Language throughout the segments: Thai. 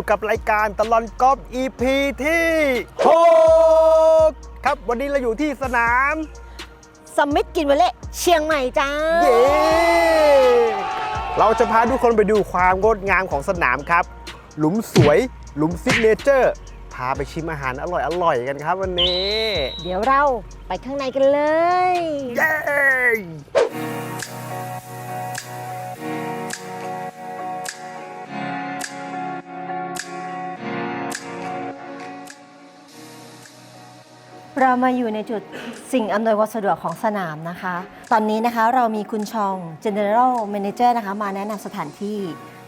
อยู่กับรายการตลอนกอล์ฟ EP ที่6ครับวันนี้เราอยู่ที่สนาม สมิธกินวอลเล่เชียงใหม่จ้า เย้เราจะพาทุกคนไปดูความงดงามของสนามครับ หลุมสวย หลุมซิกเนเจอร์ พาไปชิมอาหารอร่อยๆกันครับวันนี้ เดี๋ยวเราไปข้างในกันเลย เย้ เรามาอยู่ในจุดสิ่งอำนวยความสะดวกของสนามนะคะ ตอนนี้นะคะเรามีคุณชอง General Manager นะคะ มาแนะนำสถานที่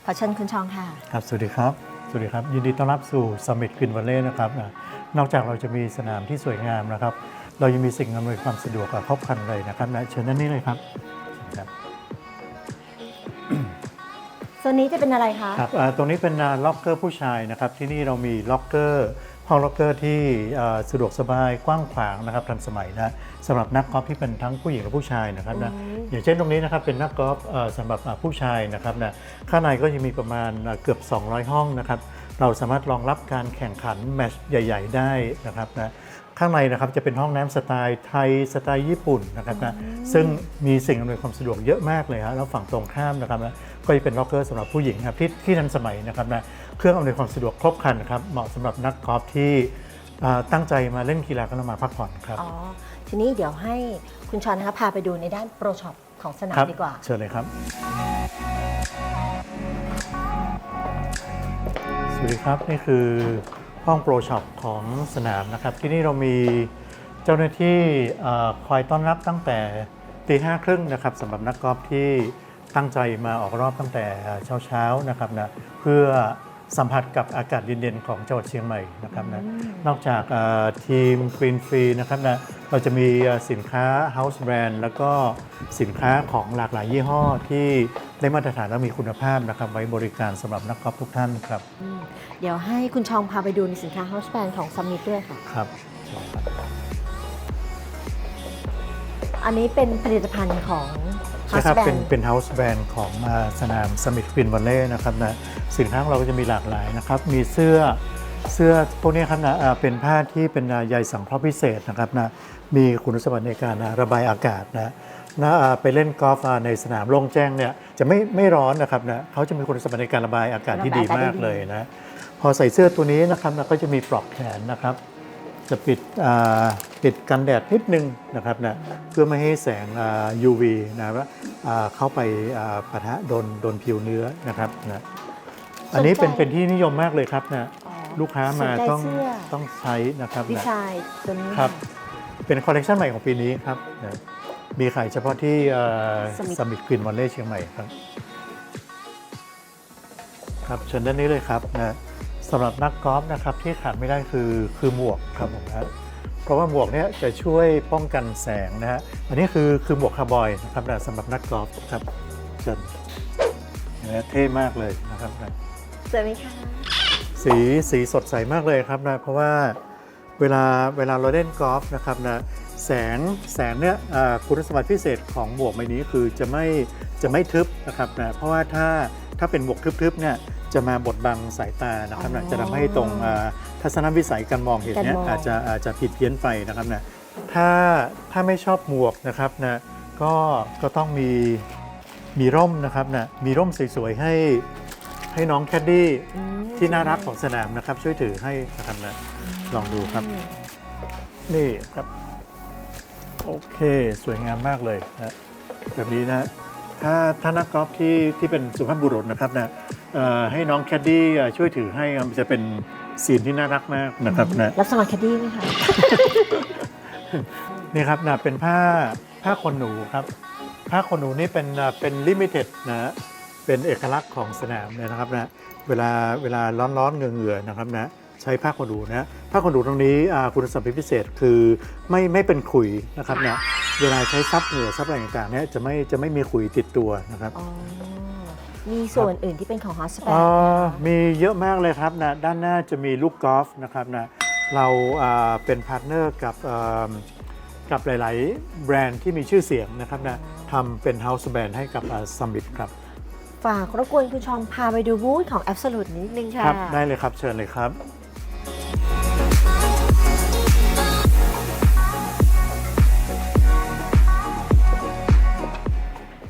ขอเชิญคุณชองค่ะ ครับสวัสดีครับ สวัสดีครับ ยินดีต้อนรับสู่ Summit Green Valley นะครับอะนอกจากเราจะมีสนามที่สวยงามนะครับ เรายังมีสิ่งอำนวยความสะดวกกับครบครันเลยนะครับนะเชิญด้านนี้เลยครับเชิญครับ โซนนี้จะเป็นอะไรคะ ครับอ่าตรงนี้เป็นล็อกเกอร์ผู้ชายนะครับ ที่นี่เรามีล็อกเกอร์ ห้องล็อกเกอร์ที่อ่าสะดวกสบายกว้างขวางนะครับทันสมัยนะสำหรับนักกอล์ฟที่เป็นทั้งผู้หญิงและผู้ชายนะครับนะอย่างเช่นตรงนี้นะครับเป็นนักกอล์ฟเอ่อสำหรับอ่าผู้ชายนะครับนะข้างในก็จะมีประมาณอ่าเกือบ 200 ห้องนะครับเราสามารถรองรับการแข่งขันแมตช์ใหญ่ ๆ ได้นะครับนะข้างในนะครับจะเป็นห้องน้ำสไตล์ไทยสไตล์ญี่ปุ่นนะครับนะซึ่งมีสิ่งอำนวยความสะดวกเยอะมากเลยฮะแล้วฝั่งตรงข้ามนะครับนะก็จะเป็นล็อกเกอร์สำหรับผู้หญิงครับที่ที่ทันสมัยนะครับนะ เครื่องอำนวยความสะดวกครบครันครับเหมาะสำหรับนักกอล์ฟที่อ่าตั้งใจมาเล่นกีฬาก็มาพักผ่อนครับอ๋อทีนี้เดี๋ยวให้คุณชอนนะคะพาไปดูในด้านโปรช็อปของสนามครับดีกว่า เชิญเลยครับ สวัสดีครับนี่คือห้องโปรช็อปของสนามนะครับ ที่นี่เรามีเจ้าหน้าที่เอ่อคอยต้อนรับตั้งแต่ตีห้าครึ่งนะครับสำหรับนักกอล์ฟที่ตั้งใจมาออกรอบตั้งแต่เช้าๆนะครับนะเพื่อ สัมผัสกับอากาศเย็นๆของจังหวัดเชียงใหม่นะครับนะนอกจากเอ่อทีม Green Free นะครับนะเราจะมีเอ่อสินค้า House Brand แล้วก็สินค้าของหลากหลายยี่ห้อที่ได้มาตรฐานและมีคุณภาพนะครับไว้บริการสำหรับนักกอล์ฟทุกท่านครับอืมเดี๋ยวให้คุณชองพาไปดูในสินค้า House Brand ของสมิธด้วยค่ะ ครับ อันนี้เป็นผลิตภัณฑ์ของ ใช่ House ครับเป็น Brand เป็น House Brand ของอ่าสนามสมิธ Green Valley นะครับนะสินค้าของเราก็จะมีหลากหลายนะครับ มีเสื้อเสื้อพวกนี้ครับนะอ่าเป็นผ้าที่เป็นอ่าใยสังเคราะห์พิเศษนะครับนะมีคุณสมบัติในการอ่าระบายอากาศนะนะอ่าไปเล่นกอล์ฟอ่าในสนามโล่งแจ้งเนี่ยจะไม่ไม่ร้อนนะครับนะเขาจะมีคุณสมบัติในการระบายอากาศที่ดีมากเลยนะพอใส่เสื้อตัวนี้นะครับนะก็จะมีปลอกแขนนะครับ จะปิดอ่าปิดกันแดดนิดนึงนะครับนะเพื่อไม่ให้แสงอ่า UV นะว่าอ่าเข้าไปอ่าปะทะโดนโดนผิวเนื้อนะครับนะอันนี้เป็นสนใจเป็นที่นิยมมากเลยครับนะอ๋อลูกค้ามาสนใจต้องเสื้อต้องใช้นะครับดีนะไซน์ตัวนี้ครับเป็นคอลเลกชันใหม่ของปีนี้ครับนะมีขายเฉพาะที่สมิธกรีนวันเล่เชียงใหม่ครับ ครับเชิญด้านนี้เลยครับนะ สำหรับนักกอล์ฟนะครับที่ขาดไม่ได้คือคือหมวกครับผมนะเพราะว่าหมวกเนี้ยจะช่วยป้องกันแสงนะฮะอันนี้คือคือหมวกคาร์บอยนะครับนะสำหรับนักกอล์ฟครับเชิญนะเท่มากเลยนะครับนะสวยไหมคะสีสีสดใสมากเลยครับนะเพราะว่าเวลาเวลาเราเล่นกอล์ฟนะครับนะแสงแสงเนี่ยอ่าคุณสมบัติพิเศษของหมวกใบนี้คือจะไม่จะไม่ทึบนะครับนะเพราะว่าถ้าถ้าเป็นหมวกทึบๆเนี่ย จะมาบดบังสายตานะครับนะจะทำให้ตรงอ่าทัศนวิสัยการมองเห็นเนี่ยอาจจะอาจจะผิดเพี้ยนไปนะครับนะถ้าถ้าไม่ชอบหมวกนะครับนะก็ก็ต้องมีมีร่มนะครับนะมีร่มสวยๆให้ให้น้องแคดดี้อืมที่น่ารักของสนามนะครับ ช่วยถือให้นะครับนะลองดูครับ นี่ครับ โอเคสวยงามมากเลยนะแบบนี้นะถ้าถ้านักกอล์ฟที่ที่เป็นสุภาพบุรุษนะครับนะเอ่อ ให้น้องแคดดี้เอ่อช่วยถือให้มันจะเป็นซีนที่น่ารักมากนะครับนะรับสมัครแคดดี้ไหมคะนี่ครับนะเป็นผ้าผ้าขนหนูครับ ผ้าขนหนูนี่เป็นอ่าเป็นลิมิเต็ดนะเป็นเอกลักษณ์ของสนามเลยนะครับนะเวลาเวลาร้อนๆเหงื่อๆนะครับนะใช้ผ้าขนหนูนะผ้าขนหนูตรงนี้อ่าคุณสมบัติพิเศษคือไม่ไม่เป็นขุยนะครับนะเวลาใช้ซับเหงื่อซับอะไรต่างๆเนี่ยจะไม่จะไม่มีขุยติดตัวนะครับอ๋อ มีส่วนอื่นที่เป็นของ House เอ่ Brand อมีเยอะมากเลยครับนะด้านหน้าจะมีลูกกอล์ฟนะครับนะเราอ่าเป็นพาร์ทเนอร์กับเอิ่มกับหลาย ๆ แบรนด์ที่มีชื่อเสียงนะครับนะทำเป็น House Brand ให้กับซัมมิตครับฝากรบกวนคุณชองพาไปดูบูธของ Absolute นิดนึงค่ะ ครับ ได้เลยครับเชิญเลยครับ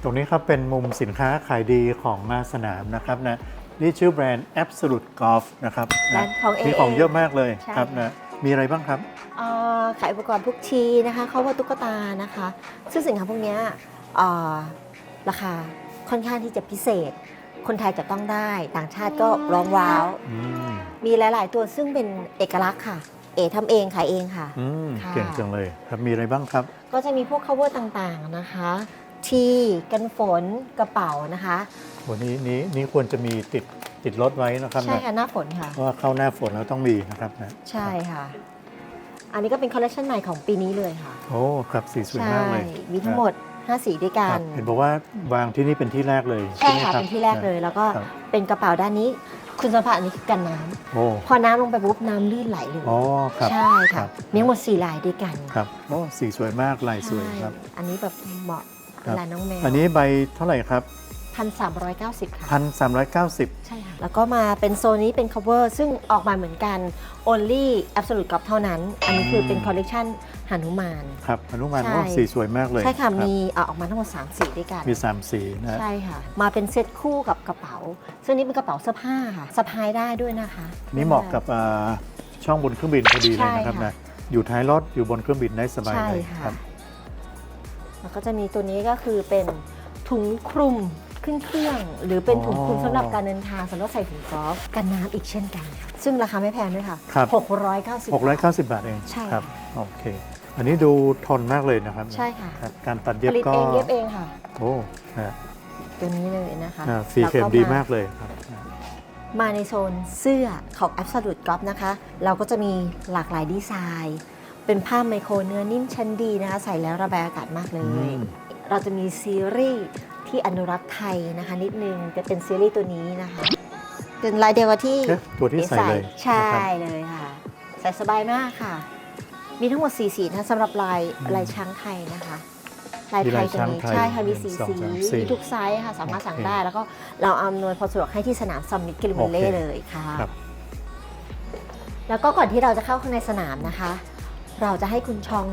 ตรงนี้ครับเป็นมุมสินค้าขายดีของมาสนามนะครับนะนี่ชื่อแบรนด์ Absolute Golf นะครับแบรนะนด์ของ AA มีของเยอะมากเลยใช่ ครับนะมีอะไรบ้างครับ เอ่อขายอุปกรณ์พวกชีนะคะเขาว่าตุ๊กตานะคะ ซึ่งสินค้าพวกเนี้ยเอ่อราคาค่อนข้างที่จะพิเศษ คนไทยจะต้องได้ ต่างชาติก็ร้องว้าว อืมมีหลาย ๆ ตัวซึ่งเป็นเอกลักษณ์ค่ะ เอทำเองขายเองค่ะ อืมค่ะ เก่งจังเลยครับมีอะไรบ้างครับ ก็จะมีพวก cover ต่าง ๆ นะคะ ทีกันฝนกระเป๋านะคะ วันนี้นี้นี้ควรจะมีติดติดรถไว้นะครับใช่นะค่ะหน้าฝนค่ะ เพราะว่าเข้าหน้าฝนแล้วต้องมีนะครับนะใช่ค่ะ อันนี้ก็เป็นคอลเลคชันใหม่ของปีนี้เลยค่ะ โอ้ครับสีสวยใช่มากเลยมีทั้งหมด5สีด้วยกัครันบเห็นบอกว่าวางที่นี่เป็นที่แรกเลยใช่ไหมค่ะรับเป็นที่แรกเลย แล้วก็ครับเป็นกระเป๋าด้านนี้ คุณสมบัติอันนี้คือกันน้ำโอ้พอน้ำลงไปปุ๊บน้ำลื่นไหลเลยอ๋อครับใช่ครัค่ะบมีทั้งหมดสี่ลายด้วยกันครับโอ้สีสวยมากลายสวยครับใช่อันนี้แบบเหมาะ ครับลายน้องแมวอันนี้ใบเท่าไหร่ครับพันสามร้อยเก้าสิบค่ะพันสามร้อยเก้าสิบใช่ค่ะ แล้วก็มาเป็นโซนนี้เป็น cover ซึ่งออกมาเหมือนกัน only absolute golf เท่านั้น อันนี้คือเป็น collection หนุมาน ครับอนุมานใช่ โอ้สีสวยมากเลยใช่ค่ะ รับมีเอ่อออกมาทั้งหมด3สีด้วยกัน มีสามสีนะใช่ค่ะ มาเป็นเซตคู่กับกระเป๋า ซึ่งนี่เป็นกระเป๋าเสื้อผ้าค่ะสะพายได้ด้วยนะคะนี่เหมาะกับอ่าช่องบนเครื่องบินพอดีเลยนะครับใช่ค่ะนะอยู่ท้ายรถอยู่บนเครื่องบินได้สบายใช่เลยค่ะ ครับ แล้วก็จะมีตัวนี้ก็คือเป็นถุงคลุมขึ้นเครื่อง หรือเป็นถุงคลุมอ๋อสำหรับการเดินทางสำหรับใส่ถุงกอล์ฟกันน้ำอีกเช่นกันค่ะซึ่งราคาไม่แพงด้วยค่ะครับ690 690 บาทเองใช่ครับโอเค อันนี้ดูทนมากเลยนะครับ ใช่ค่ะรับการตัดผเย็บลิตก็เองเย็บเองค่ะโอ้นะตัวนี้เลยนะคะอ่าสีเข็มแล้วดีมากเลยครับมาในโซนเสื้อของ Absolute Golf นะคะ เราก็จะมีหลากหลายดีไซน์ เป็นผ้าไมโครเนื้อนิ่มชั้นดีนะคะ ใส่แล้วระบายอากาศมากเลย อืม เราจะมีซีรีส์ที่อนุรักษ์ไทยนะคะ นิดนึงจะเป็นซีรีส์ตัวนี้นะคะ เป็นลายเดียวกับที่เอ๊ะตัวที่ใส่เลยใช่นะครับเลยค่ะ ใส่สบายมากค่ะ มีทั้งหมด4สีนะสำหรับลายอืมลายช้างไทยนะคะลายมีไทลายยตัวช้างนี้ไทยใช่ค่ะมีหนึ่สีงสองสีสามสี่มีทุกไซส์ค่ะสามารถสั่งโอเคได้แล้วก็เราอำนวยความสะดวกให้ที่สนามซัมมิตกิลิเมเล่โอเคเลยค่ะ ครับ แล้วก็ก่อนที่เราจะเข้าข้างในสนามนะคะ เราจะให้คุณชอง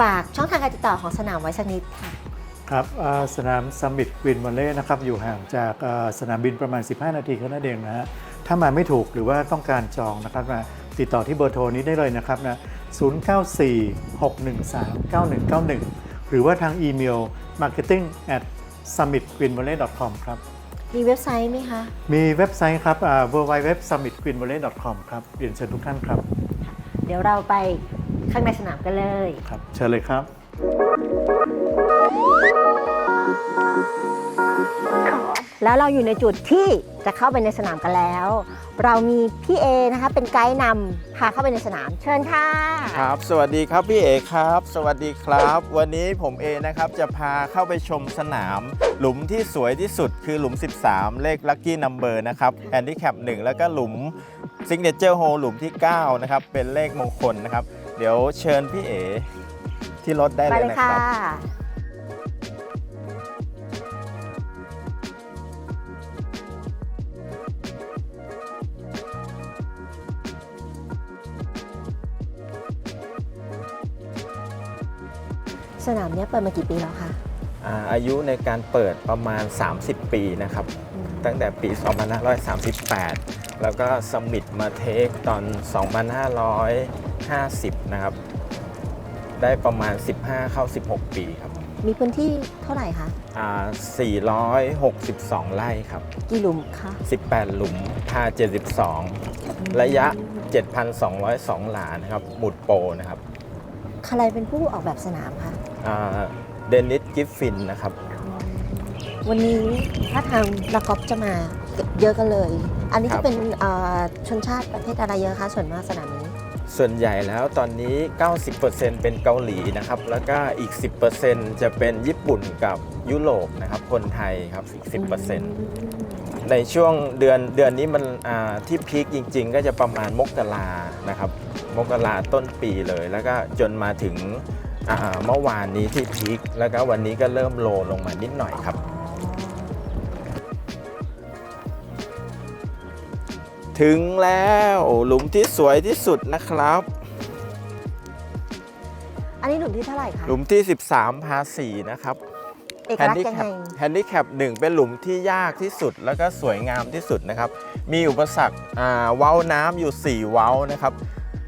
ฝากช่องทางการติดต่อของสนามไว้สักนิดค่ะ ครับอ่าสนามซัมมิตวินวอลเล่นะครับอยู่ห่างจากอ่าสนามบินประมาณ 15 นาทีแค่นั้นเองนะฮะถ้ามาไม่ถูกหรือว่าต้องการจองนะครับมาติดต่อที่เบอร์โทรนี้ได้เลยนะครับนะ0946139191 หรือว่าทางอีเมล marketing at summitgreenvalley.com ครับมีเว็บไซต์ไหมคะ มีเว็บไซต์ครับอ่า www.summitgreenvalley.com ครับ เรียนเชิญทุกท่านครับ เดี๋ยวเราไป ข้างในสนามกันเลย ครับ เชิญเลยครับ แล้วเราอยู่ในจุดที่จะเข้าไปในสนามกันแล้ว เรามีพี่เอนะคะเป็นไกด์นำพาเข้าไปในสนาม เชิญค่ะ ครับ สวัสดีครับพี่เอกครับ สวัสดีครับ วันนี้ผมเอนะครับจะพาเข้าไปชมสนาม หลุมที่สวยที่สุดคือหลุม 13 เลขลัคกี้นัมเบอร์นะครับแอนดี้แคป1แล้วก็หลุมซิกเนเจอร์โฮหลุมที่ 9 นะครับ เป็นเลขมงคลนะครับ เดี๋ยวเชิญพี่เอที่รถได้ไปเลยเลยนะคค่ะรับ สนามเนี้ยเปิดมากี่ปีแล้วคะ อ่าอายุในการเปิดประมาณ 30 ปีนะครับ ตั้งแต่ปี 2538 แล้วก็สมิตมาเทคตอน 2550 นะครับ ได้ประมาณ 15 เข้า 16 ปีครับมีพื้นที่เท่าไหร่คะอ่า462 ไร่ครับ กี่หลุมคะ 18 หลุมพา72 ระยะ 7,202 หลานะครับ หมุดโปรนะครับ ใครเป็นผู้ออกแบบสนามคะเดนิสกิฟฟินนะครับ วันนี้ถ้าทางนักกอล์ฟจะมาเยอะกันเลย อันนี้ครัจะบเป็นเอ่อชนชาติประเทศอะไรเยอะคะส่วนมากสนามนี้ ส่วนใหญ่แล้วตอนนี้ 90%เป็นเกาหลีนะครับ แล้วก็อีก 10%จะเป็นญี่ปุ่นกับยุโรปนะครับ คนไทยครับอีก 10%ในช่วงเดือนเดือนนี้มันที่พีคจริง ๆ ก็จะประมาณมกรานะครับ มกราต้นปีเลย แล้วก็จนมาถึงเมื่อวานนี้ที่พีคแล้วก็วันนี้ก็เริ่มโลลงมานิดหน่อยครับ ถึงแล้วหลุมที่สวยที่สุดนะครับ อันนี้หลุมที่เท่าไหร่คะหลุมที่ 13พาสีนะครับเอกแฮนลักษดิณ์ยังแคไงปแฮนดิแคปหนึ่งเป็นหลุมที่ยากที่สุดแล้วก็สวยงามที่สุดนะครับ มีอุปสรรคอ่าเว้าน้ำอยู่ 4 เว้านะครับ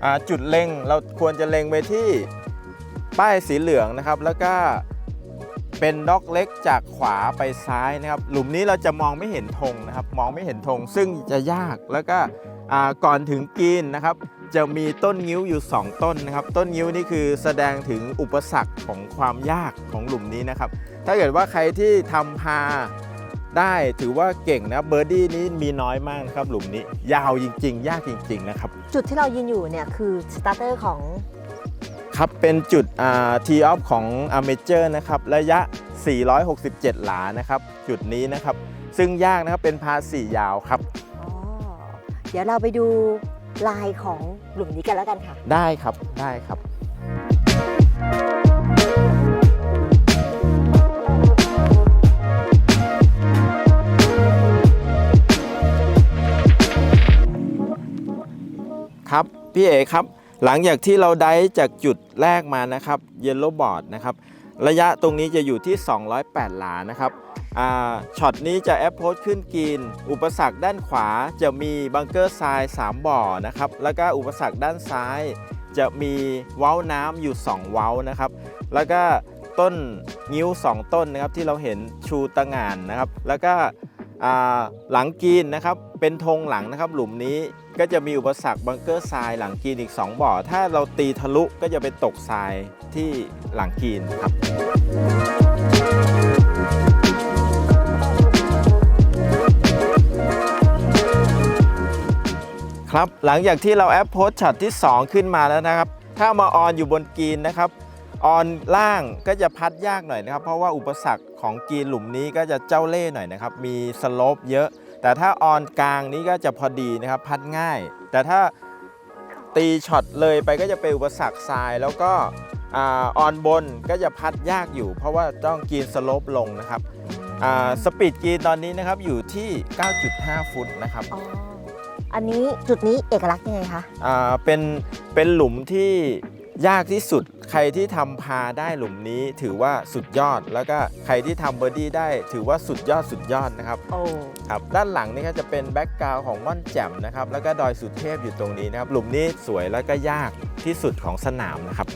อ่าจุดเล็งเราควรจะเล็งไปที่ป้ายสีเหลืองนะครับ แล้วก็ เป็นด็อกเล็กจากขวาไปซ้ายนะครับ หลุมนี้เราจะมองไม่เห็นธงนะครับ มองไม่เห็นธงซึ่งจะยากแล้วก็ก่อนถึงกีนนะครับ จะมีต้นงิ้วอยู่ 2 ต้นนะครับ ต้นงิ้วนี่คือแสดงถึงอุปสรรคของความยากของหลุมนี้นะครับ ถ้าเกิดว่าใครที่ทำพาได้ถือว่าเก่งนะเบอร์ดี้นี้มีน้อยมากครับหลุมนี้ ยาวจริง ๆ ยากจริง ๆ นะครับ จุดที่เรายืนอยู่เนี่ยคือสตาร์เตอร์ของ ครับเป็นจุดอ่าทีออฟของอเมเจอร์นะครับระยะ 467 หลานะครับจุดนี้นะครับ ซึ่งยากนะครับเป็นพาสี่ยาวครับอ๋อเดี๋ยวเราไปดูลายของหลุมนี้กันแล้วกันค่ะ ได้ครับได้ครับครับ พี่เอกครับ หลังจากที่เราได้จากจุดแรกมานะครับเยลโล่บอร์ดนะครับระยะตรงนี้จะอยู่ที่ 208 หลานะครับอ่าช็อตนี้จะแอปโพสขึ้นกีน อุปสรรคด้านขวาจะมีบังเกอร์ทราย 3 บ่อนะครับ แล้วก็อุปสรรคด้านซ้าย จะมีเว้าน้ำอยู่ 2 เว้านะครับ แล้วก็ต้นงิ้ว 2 ต้นนะครับที่เราเห็นชูตะงานนะครับ แล้วก็อ่าหลังกีนนะครับ เป็นธงหลังนะครับหลุมนี้ ก็จะมีอุปสรรคบังเกอร์ทรายหลังกรีนอีก 2 บ่อ ถ้าเราตีทะลุก็จะไปตกทรายที่หลังกรีนครับครับหลังจากที่เราแอปโพสช็อตที่ 2 ขึ้นมาแล้วนะครับ ถ้ามาออนอยู่บนกรีนนะครับ ออนล่างก็จะพัดยากหน่อยนะครับ เพราะว่าอุปสรรคของกรีนหลุมนี้ก็จะเจ้าเล่ห์หน่อยนะครับ มีสโลปเยอะ แต่ถ้าออนกลางนี้ก็จะพอดีนะครับพัดง่าย แต่ถ้าตีช็อตเลยไปก็จะเป็นอุปสรรคทราย แล้วก็อาออนบนก็จะพัดยากอยู่ เพราะว่าต้องกรีนสโลปลงนะครับอ่าสปีดกรีนตอนนี้นะครับอยู่ที่ 9.5 ฟุตนะครับอ๋ออันนี้จุดนี้เอกลักษณ์ยังไงคะอ่าเป็นเป็นหลุมที่ ยากที่สุดใครที่ทำพาได้หลุมนี้ถือว่าสุดยอด แล้วก็ใครที่ทำเบอร์ดี้ได้ถือว่าสุดยอดสุดยอดนะครับโอ้ครับด้านหลังนี่ก็จะเป็นแบ็กกราวของม่อนแจ่มนะครับแล้วก็ดอยสุเทพอยู่ตรงนี้นะครับหลุมนี้สวยแล้วก็ยากที่สุดของสนามนะครับ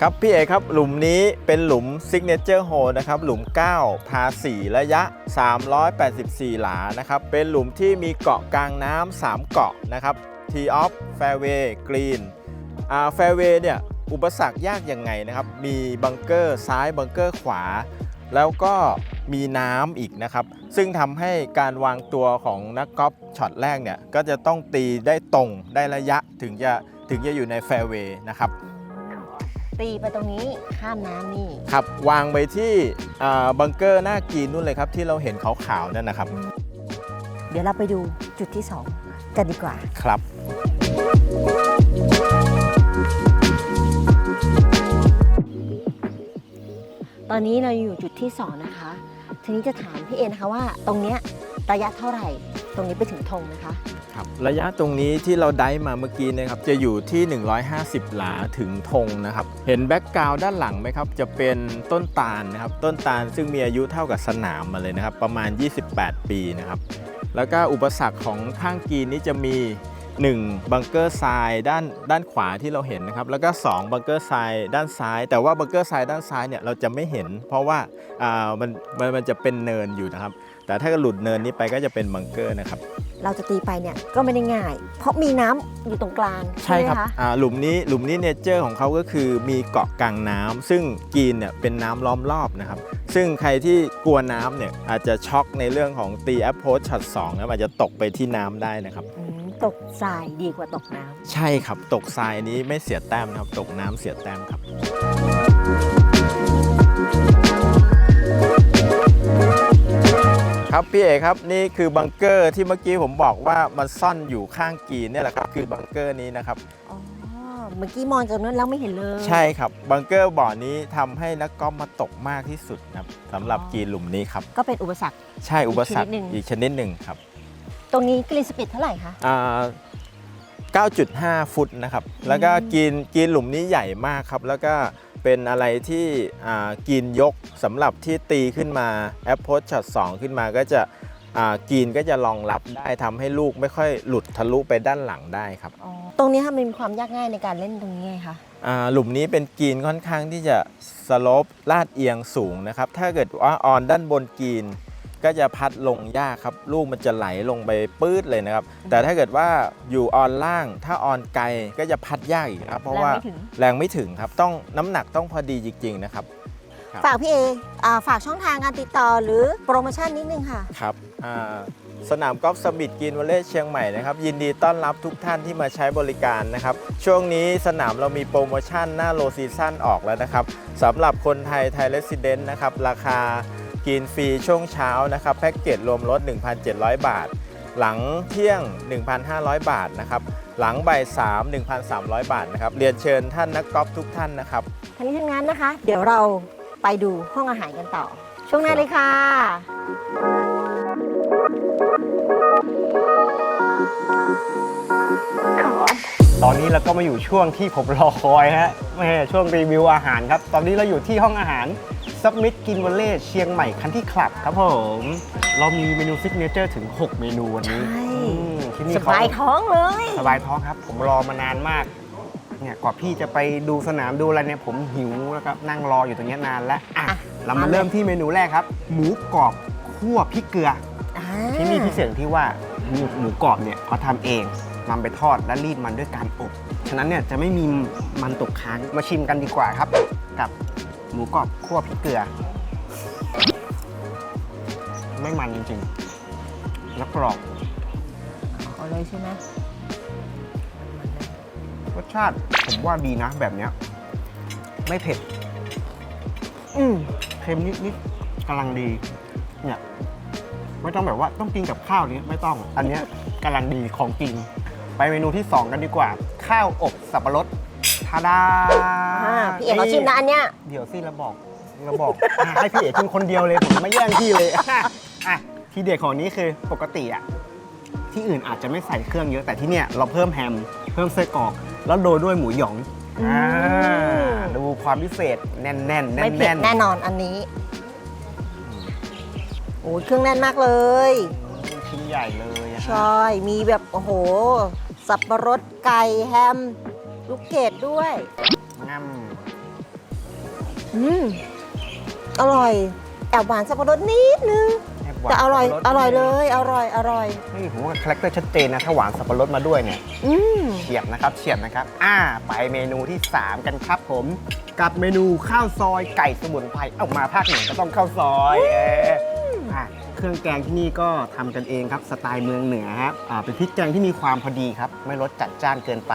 ครับพี่เอครับหลุมนี้เป็นหลุม Signature Hole นะครับหลุม 9 พา 4 ระยะ 384 หลานะครับเป็นหลุมที่มีเกาะกลางน้ำ3เกาะนะครับ Tee off Fairway Green อ่า Fairway เนี่ยอุปสรรคยากยังไงนะครับ มีบังเกอร์ซ้ายบังเกอร์ขวา แล้วก็มีน้ำอีกนะครับ ซึ่งทำให้การวางตัวของนักกอล์ฟช็อตแรกเนี่ยก็จะต้องตีได้ตรงได้ระยะถึงจะถึงจะอยู่ในแฟร์เวย์นะครับ ตีไปตรงนี้ข้ามน้ำนี่ครับวางไปที่อ่าบังเกอร์หน้ากรีนนู่นเลยครับ ที่เราเห็นขาวๆนั่นนะครับ เดี๋ยวเราไปดูจุดที่ 2 กันดีกว่าครับตอนนี้เราอยู่จุดที่ 2 นะคะ ทีนี้จะถามพี่เอนะคะว่าตรงเนี้ย ระยะเท่าไหร่ ตรงนี้ไปถึงธงนะคะ ครับระยะตรงนี้ที่เราได้มาเมื่อกี้นะครับจะอยู่ที่ 150 หลาถึงธงนะครับ เห็นแบ็กกราวด์ด้านหลังไหมครับ จะเป็นต้นตาลนะครับ ต้นตาลซึ่งมีอายุเท่ากับสนามมาเลยนะครับ ประมาณ 28 ปีนะครับ แล้วก็อุปสรรคของข้างกรีนนี้จะมี 1บังเกอร์ทรายด้านด้านขวาที่เราเห็นนะครับ แล้วก็ 2บังเกอร์ทรายด้านซ้าย แต่ว่าบังเกอร์ทรายด้านซ้ายเนี่ยเราจะไม่เห็น เพราะว่าอ่ามันมันมันจะเป็นเนินอยู่นะครับ แต่ถ้าหลุดเนินนี้ไปก็จะเป็นบังเกอร์นะครับ เราจะตีไปเนี่ยก็ไม่ได้ง่าย เพราะมีน้ำอยู่ตรงกลางใช่ไหมครับคะอ่าหลุมนี้หลุมนี้เนเจอร์ของเขาก็คือมีเกาะกลางน้ำซึ่งกรีนเนี่ยเป็นน้ำล้อมรอบนะครับ ซึ่งใครที่กลัวน้ำเนี่ยอาจจะช็อกในเรื่องของตีแอปโพสช็อตสองนะอาจจะตกไปที่น้ำได้นะครับ อืม ตกทรายดีกว่าตกน้ำใช่ครับตกทรายนี้ไม่เสียแต้มนะครับ ตกน้ำเสียแต้มครับ ครับพี่เอกครับนี่คือบังเกอร์ที่เมื่อกี้ผมบอกว่ามันซ่อนอยู่ข้างกรีนเนี่ยแหละครับคือบังเกอร์นี้นะครับ อ๋อเมื่อกี้มองจากนั้นแล้วไม่เห็นเลยใช่ครับบังเกอร์บ่อนี้ทำให้นักกอล์ฟมาตกมากที่สุดครับสำหรับอ๋อกรีนหลุมนี้ครับ ก็เป็นอุปสรรค ใช่อุปสรรคอีกชนิดหนึ่งอีกชนิดหนึ่งครับ ตรงนี้กรีนสปีดเท่าไหร่คะ อ่า9.5 ฟุตนะครับ แล้วก็กรีนกรีนหลุมนี้ใหญ่มากครับ แล้วก็เป็นอะไรที่อ่ากรีนยกสำหรับที่ตีขึ้นมาแอปโพสช็อต2ขึ้นมาก็จะอ่ากรีนก็จะรองรับได้ทำให้ลูกไม่ค่อยหลุดทะลุไปด้านหลังได้ครับอ๋อตรงนี้ค่ะมันมีความยากง่ายในการเล่นตรงนี้ไงคะ อ่าหลุมนี้เป็นกรีนค่อนข้างที่จะสโลปลาดเอียงสูงนะครับ ถ้าเกิดว่าออนด้านบนกรีน ก็จะพัดลงยากครับ ลูกมันจะไหลลงไปปื๊ดเลยนะครับ แต่ถ้าเกิดว่าอยู่ออนล่างถ้าออนไกลก็จะพัดยากอีกครับ เพราะว่าแรงไม่ถึงแรงไม่ถึงครับต้องน้ำหนักต้องพอดีจริง ๆ นะครับครับ ฝากพี่เออ่าฝากช่องทางการติดต่อหรือโปรโมชั่นนิดนึงค่ะ ครับอ่าสนามกอล์ฟสมิธกรีนวอลเลย์เชียงใหม่นะครับยินดีต้อนรับทุกท่านที่มาใช้บริการนะครับ ช่วงนี้สนามเรามีโปรโมชั่นหน้าโลซีซั่นออกแล้วนะครับสำหรับคนไทยไทยเลสซิเดนต์นะครับราคา กินฟรีช่วงเช้านะครับแพ็กเกจรวมลด 1,700 บาท หลังเที่ยง 1,500 บาทนะครับหลังบ่าย3 1,300 บาทนะครับเรียนเชิญท่านนักกอล์ฟทุกท่านนะครับทั้งนี้ทั้งนั้นนะคะ เดี๋ยวเราไปดูห้องอาหารกันต่อ ช่วงหน้าเลยค่ะ ตอนนี้เราก็มาอยู่ช่วงที่ผมรอคอยฮะแม่ช่วงรีวิวอาหารครับ ตอนนี้เราอยู่ที่ห้องอาหารซับมิดกินวอลเล่เชียงใหม่คันที่คลับครับผม เรามีเมนูซิกเนเจอร์ถึง 6 เมนูวันนี้ใช่อืมที่นี่สเขาบายท้องเลย สบายท้องครับ ผมรอมานานมาก เนี่ยกว่าพี่จะไปดูสนามดูอะไรเนี่ยผมหิวแล้วก็นั่งรออยู่ตรงเนี้ยนานแล้วอะอะเรามาเริ่มที่เมนูแรกครับ หมูกรอบคั่วพริกเกลือ อ่าที่นี่พิเศษที่ว่าหมูหมูกรอบเนี่ยเขาทำเอง นำไปทอดและรีดมันด้วยการอบ ฉะนั้นเนี่ยจะไม่มีมันตกค้าง มาชิมกันดีกว่าครับ กับหมูกรอบคั่วพริกเกลือ ไม่มันจริงๆ แล้วกรอบเอาเลยใช่ไหมรสชาติผมว่าดีนะแบบเนี้ย ไม่เผ็ด อืมเค็มนิดๆกำลังดี เนี่ย ไม่ต้องแบบว่าต้องกินกับข้าวนี้ไม่ต้อง อันเนี้ยกำลังดีของจริง ไปเมนูที่ 2 กันดีกว่า ข้าวอบสับปะรดทาดาอ่าพี่เอกเขาชิมนะอันเนี้ย เดี๋ยวสิเราบอกเราบอกอะให้พี่เอกชิมคนเดียวเลยผมไม่แย่งพี่เลยอะทีเด็ดของนี้คือปกติอะที่อื่นอาจจะไม่ใส่เครื่องเยอะแต่ที่เนี่ยเราเพิ่มแฮมเพิ่มไส้กรอก แล้วโรยด้วยหมูหยองอืมอ่าดูความพิเศษแน่นๆแน่นๆไม่เผ็ดแน่นอนอันนี้โอ้ยเครื่องแน่นมากเลย ชิ้นใหญ่เลยอะฮะใช่ มีแบบ โอ้โห สับปะรดไก่แฮม ลูกเกดด้วยง่อืมอร่อยแอบหวานสับปะรดนิดนึงำบหวานแต่อร่อย สับปะดอร่อยเลย อร่อย อร่อย นี่ผมว่าคาแรคเตอร์ชัดเจนนะ ถ้าหวานสับปะรดมาด้วยเนี่ย อืมเฉียบนะครับเฉียบนะครับ อ่า ไปเมนูที่ 3 กันครับผม กับเมนูข้าวซอยไก่สมุนไพร เอามาภาคเหนือก็ต้องข้าวซอยเอออะ เครื่องแกงที่นี่ก็ทำกันเองครับสไตล์เมืองเหนือครับอ่าเป็นพริกแกงที่มีความพอดีครับ ไม่รสจัดจ้านเกินไป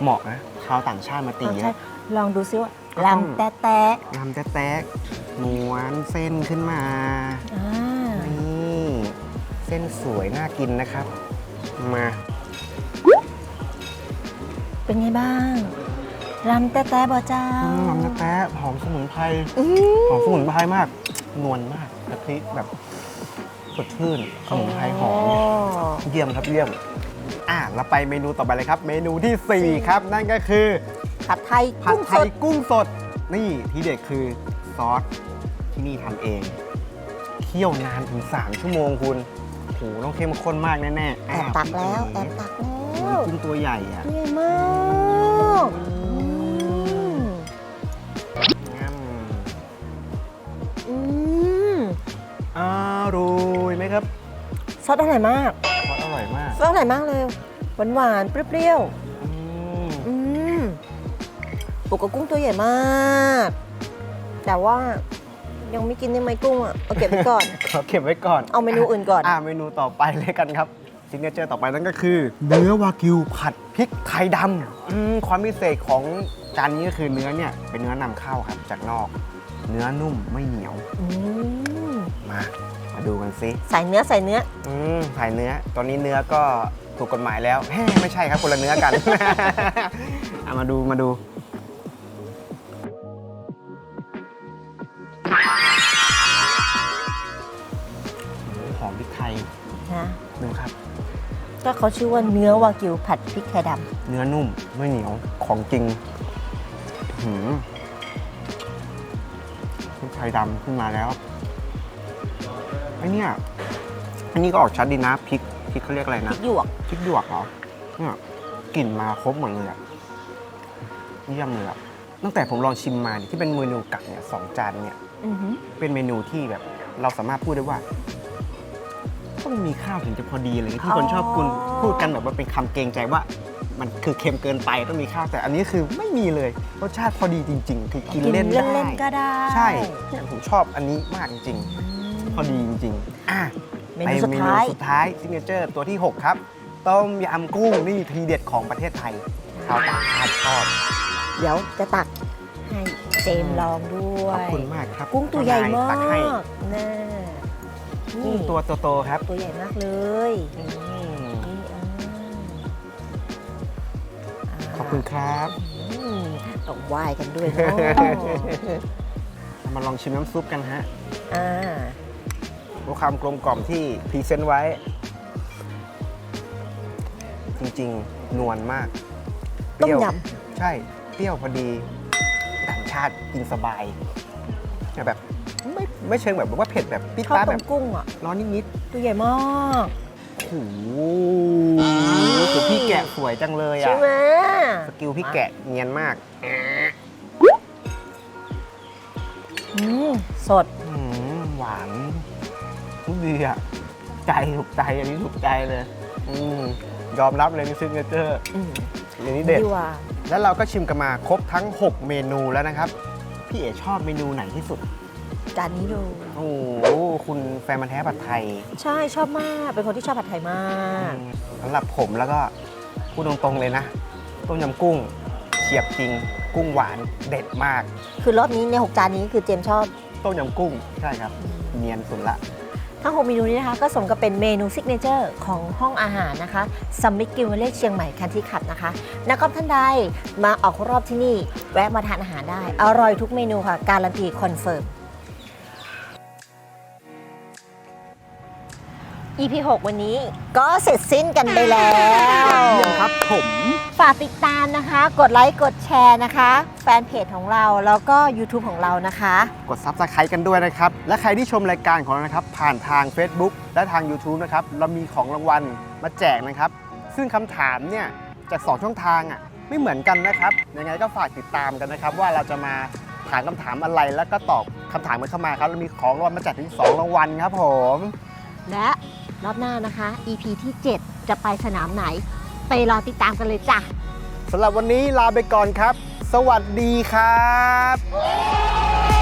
เหมาะนะชาวต่างชาติมาตีใช่นะลองดูซิว่าก็ต้องลำแต๊ะแต๊ะยำแต๊กๆม้วนเส้นขึ้นมาอ่านี่เส้นสวยน่ากินนะครับ มา เป็นไงบ้างลำแต๊ะแต๊ะบ่เจ้าอืมน้ำแต๊ะหอมสมุนไพรอืหอมสมุนไพรมาก นวลมากกะทิแบบ สดชื่นสมุนไพรหอมเยี่ยมครับเยี่ยมอะเราไปเมนูต่อไปเลยครับ เมนูที่ 4 ครับ นั่นก็คือ ผัดไทยผัดกุ้งไทสยดกุ้งสด นี่ที่เด็ดคือซอสที่นี่ทำเองเคี่ยวนานถึง 3 ชั่วโมงคุณโอ้โหต้องเข้มข้นมากแน่ๆแอบตักแล้วแอบตักแล้โอ้วโหกุ้งตัวใหญ่อะเหนื่อยมาก ซอสอร่อยมากซอสอร่อยมากซอสอร่อยมากเลยหวานหวานๆเปรี้ยวอืมๆอืมปลูกกับกุ้งตัวใหญ่มาก แต่ว่ายังไม่กินได้ไหมกุ้งอะเอาเก็บไว้ก่อน ขอเก็บไว้ก่อนเอาเมนูอื่นก่อน อ่าเมนูต่อไปเลยกันครับซิงเกิลเจอร์ต่อไปนั่นก็คือ เนื้อวากิวผัดพริกไทยดำอืมความพิเศษของจานนี้ก็คือเนื้อเนี่ยเป็นเนื้อนำเข้าครับจากนอก เนื้อนุ่มไม่เหนียว อืมมา มาดูกันซิใส่เนื้อใส่เนื้อ อืมถ่ายเนื้อ ตอนนี้เนื้อก็ถูกกฎหมายแล้วแฮ่ไม่ใช่ครับคนละเนื้อกัน เอามาดูมาดู หอมพริกไทยนะ ดูครับ ก็เขาชื่อว่าเนื้อวากิวผัดพริกไทยดเนื้อนุ่มไม่เหนียวของจริงหืมพริกไทยดำขึ้นมาแล้วไอเนี่ยอันนี้ก็ออกชัดดีนะพริกพริกเขาเรียกอะไรำพนะริกหยวกพริกหยวกเหรอเนี่ยกลิ่นมาครบหมดเลยอะเยี่ยมเลยอะตั้งแต่ผมลองชิมมาเนี่ยที่เป็นเมนูกักเนี่ยสองจานเนี่ยอือหือเป็นเมนูที่แบบเราสามารถพูดได้ว่าต้องมีข้าวถึงจะพอดีอะไรเงี้ยที่คนชอบคุณพูดกันแบบว่าเป็นคำเกรงใจว่า มันคือเค็มเกินไปต้องมีข้าวแต่อันนี้คือไม่มีเลยรสชาติพอดีจริง ๆ คือกินเล่นได้เล่นๆก็ได้ ใช่เนี่ยผมชอบอันนี้มากจริง ๆ พอดีจริงๆอะเมนูสุดท้ายไปเมนูสุดท้าย ซิกเนเจอร์ตัวที่ 6 ครับ ต้มยำกุ้งนี่ทีเด็ดของประเทศไทยชาวต่างชาติชอบ เดี๋ยวจะตักให้เจมส์ลองด้วยขอบคุณมากครับกุ้งตัวใหญ่มาตักให้กนะกุ้งตัวโตๆครับตัวใหญ่มากเลยอืมนี่อ่าขอบคุณครับ อืมต้องไหว้กันด้วยเนาะเรามาลองชิมน้ำซุปกันฮะ อ่า ดูความกลมกล่อมที่พรีเซนต์ไว้ จริงๆ นวลมากเปต้มรี้วยใช่ เปรี้ยวพอดีต่างชาติกินสบายแต่แบบ ไม่ไม่เชิงแบบว่าเผ็ดแบบปิดข้าวป้าต้แบมบกุ้งอะร้อนนิดตัวใหญ่มากๆโอ้โหคือพี่แกะสวยจังเลยใช่อะไหมสกิลพี่แกะเนียนมากอืมสด อืมหวาน ดีอะใจถูกใจอันนี้ถูกใจเลย อืมยอมรับเลยนี่ซิกเนเจอร์อืมอันนี้เด็ด ดีว่า แล้วเราก็ชิมกันมาครบทั้ง 6 เมนูแล้วนะครับ พี่เอ๋ชอบเมนูไหนที่สุด จานนี้ดู โอ้โหคุณแฟนมันธุ์แท้ผัดไทยใช่ชอบมาก เป็นคนที่ชอบผัดไทยมาก สำหรับผมแล้วก็พูดตรงๆเลยนะ ต้มยำกุ้งเฉียบจริง กุ้งหวานเด็ดมาก คือรอบนี้ในหกจานนี้คือเจมส์ชอบ ต้มยำกุ้งใช่ครับ เนียนสุดละ ทั้ง 6 เมนูนี้นะคะก็สมกับเป็นเมนูซิกเนเจอร์ของห้องอาหารนะคะซัมมิ t กิวเลเชียงใหม่คันที่ขับนะคะ นักกอล์ฟท่านใดมาออกรอบที่นี่ แวะมาทานอาหารได้ อร่อยทุกเมนูค่ะ การันตีคอนเฟิร์ม EP 6 วันนี้ก็เสร็จสิ้นกันไปแล้ว เยี่ยมครับผม ฝากติดตามนะคะ กดไลค์กดแชร์นะคะ แฟนเพจของเราแล้วก็ YouTube ของเรานะคะ กดซับสไครต์กันด้วยนะครับ และใครที่ชมรายการของเรานะครับ ผ่านทาง Facebook และทาง YouTube นะครับ เรามีของรางวัลมาแจกนะครับ ซึ่งคำถามเนี่ย จาก 2 ช่องทางอะไม่เหมือนกันนะครับ ยังไงก็ฝากติดตามกันนะครับ ว่าเราจะมาถามคำถามอะไรแล้วก็ตอบคำถามกันเข้ามาครับเรามีของรางวัลมาแจกถึง 2 รางวัลครับผม และรอบหน้านะคะ EP ที่ 7 จะไปสนามไหน ไปรอติดตามกันเลยจ้ะสำหรับวันนี้ลาไปก่อนครับ สวัสดีครับ